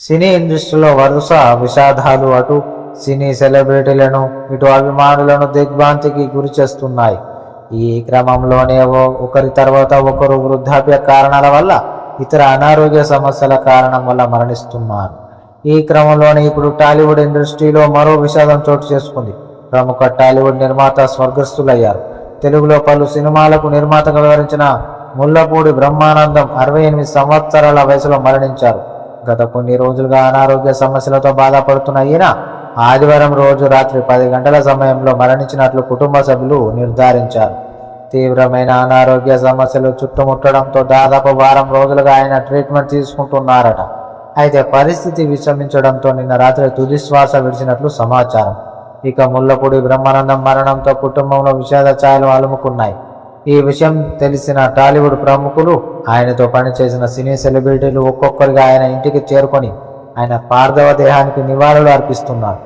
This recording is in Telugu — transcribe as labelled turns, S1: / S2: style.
S1: సినీ ఇండస్ట్రీలో వరుస విషాదాలు అటు సినీ సెలబ్రిటీలను ఇటు అభిమానులను దిగ్భ్రాంతికి గురి చేస్తున్నాయి. ఈ క్రమంలోనే ఓ- ఒకరి తర్వాత ఒకరు వృద్ధాప్య కారణాల వల్ల ఇతర అనారోగ్య సమస్యల కారణం వల్ల మరణిస్తున్నారు. ఈ క్రమంలోనే ఇప్పుడు టాలీవుడ్ ఇండస్ట్రీలో మరో విషాదం చోటు చేసుకుంది. ప్రముఖ టాలీవుడ్ నిర్మాత స్వర్గస్థులయ్యారు. తెలుగులో పలు సినిమాలకు నిర్మాతగా వివరించిన ముల్లపూడి బ్రహ్మానందం అరవై ఎనిమిది సంవత్సరాల వయసులో మరణించారు. గత కొన్ని రోజులుగా అనారోగ్య సమస్యలతో బాధపడుతున్న ఈయన ఆదివారం రోజు రాత్రి పది గంటల సమయంలో మరణించినట్లు కుటుంబ సభ్యులు నిర్ధారించారు. తీవ్రమైన అనారోగ్య సమస్యలు చుట్టుముట్టడంతో దాదాపు వారం రోజులుగా ఆయన ట్రీట్మెంట్ తీసుకుంటున్నారట. అయితే పరిస్థితి విషమించడంతో నిన్న రాత్రి తుది శ్వాస విడిచినట్లు సమాచారం. ఇక ముల్లపూడి బ్రహ్మానందం మరణంతో కుటుంబంలో విషాద ఛాయలు అలుముకున్నాయి. ఈ విషయం తెలిసిన టాలీవుడ్ ప్రముఖులు ఆయనతో పనిచేసిన సినీ సెలబ్రిటీలు ఒక్కొక్కరిగా ఆయన ఇంటికి చేరుకొని ఆయన పార్థవ దేహానికి నివాళులు అర్పిస్తున్నారు.